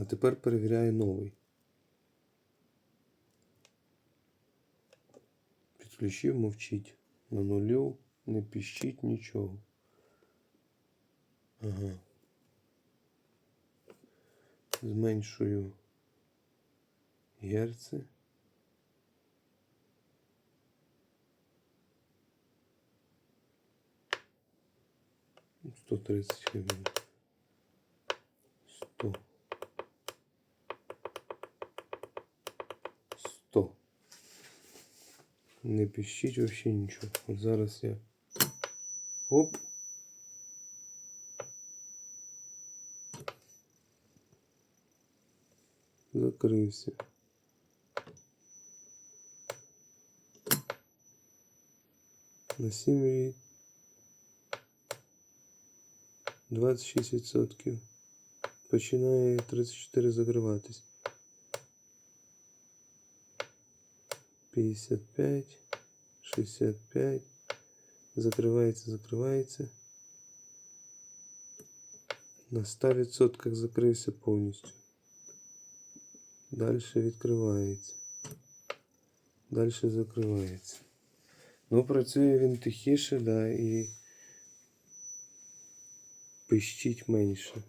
А тепер перевіряю новий. Підключив, мовчить. На нулю не піщить нічого. Ага. Зменшую герци. Сто тридцать хвилин. Сто. Сто. Не піщить вообще нічого. От зараз я. Оп. Закрився. На 7 26%. Починає 34 закриватись. 55, 65. Закривається, закривається. На 100% закрився повністю. Далі відкривається. Далі закривається. Ну, працює він тихіше, да, і пищить менше.